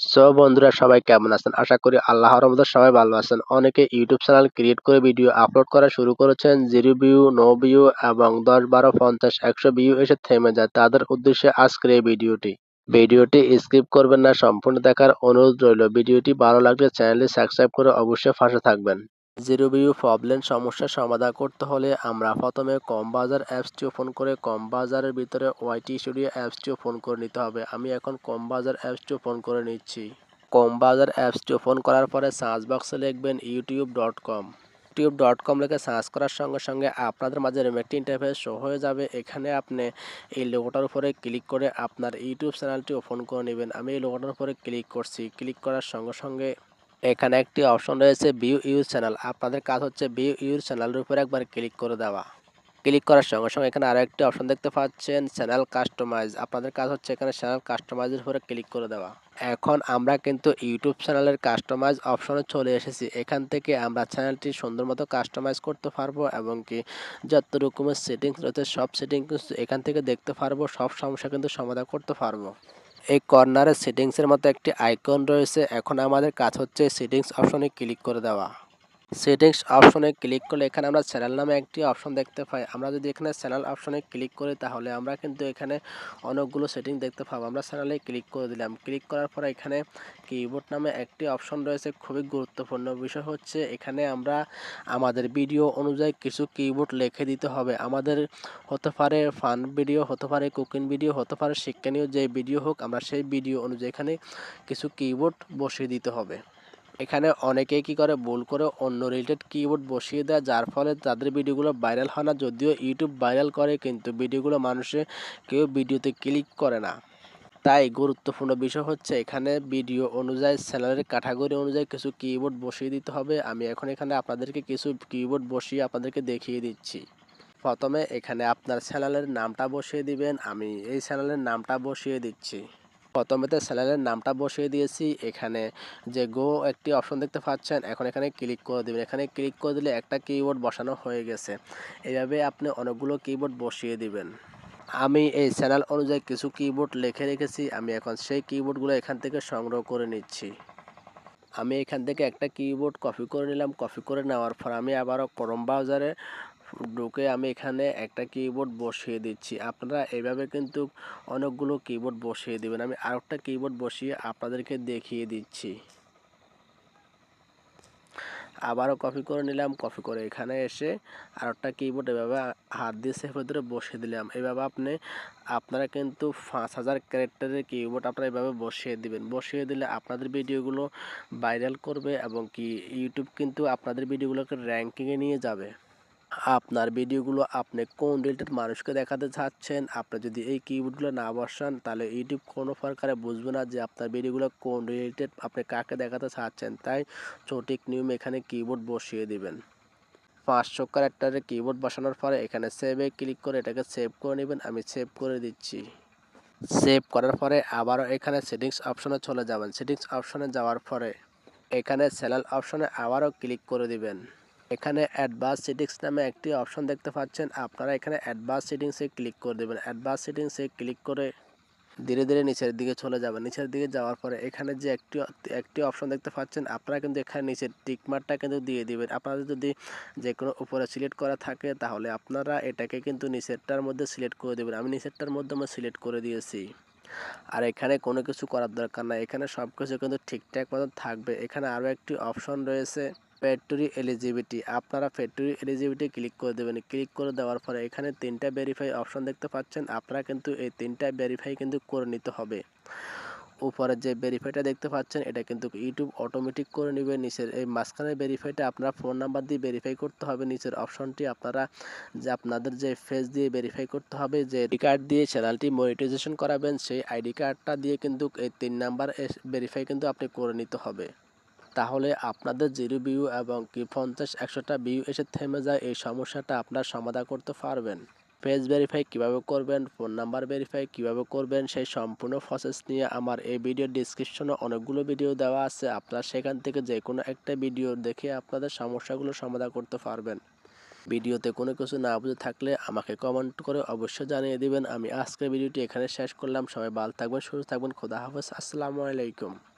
So বন্ধুরা, সবাই কেমন আছেন? আশা করি আল্লাহর রহমতে সবাই ভালো আছেন। অনেকে ইউটিউব চ্যানেল ক্রিয়েট করে ভিডিও আপলোড করা শুরু করেছেন। জিরো ভিউ নো ভিউ এবং দশ বারো, পঞ্চাশ, একশো ভিউ এসে থেমে যায়। তাদের উদ্দেশ্যে আজকের এই ভিডিওটি ভিডিওটি স্কিপ করবেন না, সম্পূর্ণ দেখার অনুরোধ রইল। ভিডিওটি ভালো লাগলে চ্যানেলটি সাবস্ক্রাইব করে অবশ্যই পাশে থাকবেন। জিরো ভিউ প্রবলেম সমস্যার সমাধান করতে হলে আমরা প্রথমে কম বাজার অ্যাপসটি ওপেন করে কম বাজারের ভিতরে ওয়াইটি স্টুডিও অ্যাপসটি ওপেন করে নিতে হবে। আমি এখন কম বাজার অ্যাপসটি ওপেন করে নিচ্ছি। কম বাজার অ্যাপসটি ওপেন করার পরে সার্চ বক্সে লিখবেন YouTube dot com YouTube dot com লিখে সার্চ করার সঙ্গে সঙ্গে আপনাদের মাঝে এরকম একটি ইন্টারফেস শো হয়ে যাবে। এখানে আপনি এই লোগোটার উপরে ক্লিক করে আপনার ইউটিউব চ্যানেলটি ওপেন করে নেবেন। আমি এই লোগোটার উপরে ক্লিক করছি। ক্লিক করার সঙ্গে সঙ্গে এখানে একটি অপশন রয়েছে ভিউ ইউজ চ্যানেল আপনাদের কাজ হচ্ছে ভিউ ইউজ চ্যানেলের উপর একবার ক্লিক করে দেওয়া। ক্লিক করার সঙ্গে সঙ্গে এখানে আরও একটি অপশন দেখতে পাচ্ছেন চ্যানেল কাস্টমাইজ আপনাদের কাজ হচ্ছে এখানে চ্যানেল কাস্টমাইজের উপরে ক্লিক করে দেওয়া। এখন আমরা কিন্তু ইউটিউব চ্যানেলের কাস্টমাইজ অপশনে চলে এসেছি। এখান থেকে আমরা চ্যানেলটি সুন্দর মতো কাস্টমাইজ করতে পারব এবং কি যত রকমের সেটিংস রয়েছে, সব সেটিংস এখান থেকে দেখতে পারব, সব সমস্যা কিন্তু সমাধান করতে পারব। এই কর্নারে সেটিংসের মতো একটি আইকন রয়েছে। এখন আমাদের কাজ হচ্ছে সেটিংস অপশনে ক্লিক করে দেওয়া। সেটিংস অপশনে ক্লিক করলে এখানে আমরা চ্যানেল নামে একটি অপশন দেখতে পাই। আমরা যদি এখানে চ্যানেল অপশনে ক্লিক করি তাহলে আমরা কিন্তু এখানে অনেকগুলো সেটিং দেখতে পাবো। আমরা চ্যানেলে ক্লিক করে দিলাম। ক্লিক করার পরে এখানে কিবোর্ড নামে একটি অপশন রয়েছে, খুবই গুরুত্বপূর্ণ। বিষয় হচ্ছে এখানে আমরা আমাদের ভিডিও অনুযায়ী কিছু কিবোর্ড লিখে দিতে হবে। আমাদের হতে পারে ফান ভিডিও হতে পারে কুকিং ভিডিও হতে পারে শিক্ষণীয় যে ভিডিও হোক, আমরা সেই ভিডিও অনুযায়ী এখানে কিছু কিবোর্ড বসিয়ে দিতে হবে। এখানে অনেকেই কি করে ভুল করে অন্য রিলেটেড কিবোর্ড বসিয়ে দেয়, যার ফলে তাদের ভিডিওগুলো ভাইরাল হয় না। যদিও ইউটিউব ভাইরাল করে, কিন্তু ভিডিওগুলো মানুষে কেউ ভিডিওতে ক্লিক করে না। তাই গুরুত্বপূর্ণ বিষয় হচ্ছে, এখানে ভিডিও অনুযায়ী চ্যানেলের ক্যাটাগরি অনুযায়ী কিছু কিবোর্ড বসিয়ে দিতে হবে। আমি এখন এখানে আপনাদেরকে কিছু কিবোর্ড বসিয়ে আপনাদেরকে দেখিয়ে দিচ্ছি। প্রথমে এখানে আপনার চ্যানেলের নামটা বসিয়ে দিবেন। আমি এই চ্যানেলের নামটা বসিয়ে দিচ্ছি। প্রথমেতে চ্যানেলের নামটা বসিয়ে দিয়েছি। এখানে যে গো একটি অপশন দেখতে পাচ্ছেন, এখন এখানে ক্লিক করে দেবেন। এখানে ক্লিক করে দিলে একটা কিবোর্ড বসানো হয়ে গেছে। এইভাবে আপনি অনেকগুলো কিবোর্ড বসিয়ে দিবেন। আমি এই চ্যানেল অনুযায়ী কিছু কিবোর্ড লিখে রেখেছি। আমি এখন সেই কিবোর্ডগুলো এখান থেকে সংগ্রহ করে নিচ্ছি। আমি এখান থেকে একটা কিবোর্ড কপি করে নিলাম। কপি করে নেওয়ার পর আমি আবারও ক্রোম ব্রাউজারে ঢুকে আমি এখানে একটা কিবোর্ড বসিয়ে দিচ্ছি। আপনারা এভাবে কিন্তু অনেকগুলো কিবোর্ড বসিয়ে দেবেন। আমি আরেকটা কিবোর্ড বসিয়ে আপনাদেরকে দেখিয়ে দিচ্ছি। আবারও কপি করে নিলাম কপি করে এখানে এসে আর একটা কিবোর্ড এভাবে হাত দিয়ে সে ভেতরে বসিয়ে দিলাম। এভাবে আপনি, আপনারা কিন্তু পাঁচ হাজার ক্যারেক্টারের কিবোর্ড আপনারা এভাবে বসিয়ে দিবেন। বসিয়ে দিলে আপনাদের ভিডিওগুলো ভাইরাল করবে এবং কি ইউটিউব কিন্তু আপনাদের ভিডিওগুলোকে র্যাঙ্কিংয়ে নিয়ে যাবে। আপনার ভিডিওগুলো আপনি কোন রিলেটেড মানুষকে দেখাতে চাচ্ছেন? আপনি যদি এই কিবোর্ডগুলো না বসান, তাহলে ইউটিউব কোনো প্রকারে বুঝবে না যে আপনার ভিডিওগুলো কোন রিলেটেড আপনি কাকে দেখাতে চাচ্ছেন। তাই সঠিক নিয়ম এখানে কিবোর্ড বসিয়ে দিবেন। পাঁচশো ক্যারেক্টারের কিবোর্ড বসানোর পরে এখানে সেভে ক্লিক করে এটাকে সেভ করে নেবেন। আমি সেভ করে দিচ্ছি। সেভ করার পরে আবারও এখানে সেটিংস অপশনে চলে যাবেন। সেটিংস অপশনে যাওয়ার পরে এখানে চ্যানেল অপশনে আবারও ক্লিক করে দিবেন। এখানে অ্যাডভান্স সেটিংস নামে একটি অপশন দেখতে পাচ্ছেন। আপনারা এখানে অ্যাডভান্স সেটিংসে ক্লিক করে দেবেন। অ্যাডভান্স সেটিংসে ক্লিক করে ধীরে ধীরে নিচের দিকে চলে যাবেন। নিচের দিকে যাওয়ার পরে এখানে যে একটি একটি অপশন দেখতে পাচ্ছেন, আপনারা কিন্তু এখানে নিচের টিকমারটা কিন্তু দিয়ে দিবেন। আপনারা যদি যে কোনো উপরে সিলেক্ট করা থাকে, তাহলে আপনারা এটাকে কিন্তু নিচেরটার মধ্যে সিলেক্ট করে দেবেন। আমি নিচেরটার মধ্যে আমি সিলেক্ট করে দিয়েছি। আর এখানে কোনো কিছু করার দরকার নাই। এখানে সব কিছু কিন্তু ঠিকঠাক মতো থাকবে। এখানে আরও একটি অপশন রয়েছে। ফ্যাক্টরি এলিজিবিলিটি আপনারা ফ্যাক্টরি এলিজিবিলিটি ক্লিক করে দেবেন। ক্লিক করে দেওয়ার পরে এখানে তিনটা ভেরিফাই অপশন দেখতে পাচ্ছেন। আপনারা কিন্তু এই তিনটা ভেরিফাই কিন্তু করে নিতে হবে। উপরে যে ভেরিফাইটা দেখতে পাচ্ছেন, এটা কিন্তু ইউটিউব অটোমেটিক করে নেবে। নিচের এই মাঝখানে ভেরিফাইটা আপনার ফোন নাম্বার দিয়ে ভেরিফাই করতে হবে। নিচের অপশনটি আপনারা যে আপনাদের যে ফেস দিয়ে ভেরিফাই করতে হবে, যে আইডি কার্ড দিয়ে চ্যানেলটি মনিটাইজেশন করাবেন, সেই আইডি কার্ডটা দিয়ে কিন্তু এই তিন নাম্বার ভেরিফাই কিন্তু আপনি করে নিতে হবে। তাহলে আপনাদের জিরো ভিউ এবং কি পঞ্চাশ, একশোটা ভিউ এসে থেমে যায়, এই সমস্যাটা আপনার সমাধান করতে পারবেন। পেজ ভেরিফাই কীভাবে করবেন, ফোন নাম্বার ভেরিফাই কীভাবে করবেন, সেই সম্পূর্ণ প্রসেস নিয়ে আমার এই ভিডিও ডিসক্রিপশনে অনেকগুলো ভিডিও দেওয়া আছে। আপনারা সেখান থেকে যে কোনো একটা ভিডিও দেখে আপনাদের সমস্যাগুলো সমাধান করতে পারবেন। ভিডিওতে কোনো কিছু না বুঝে থাকলে আমাকে কমেন্ট করে অবশ্যই জানিয়ে দিবেন। আমি আজকের ভিডিওটি এখানে শেষ করলাম। সবাই ভালো থাকবেন, সুস্থ থাকবেন। খোদা হাফেজ। আসসালামু আলাইকুম।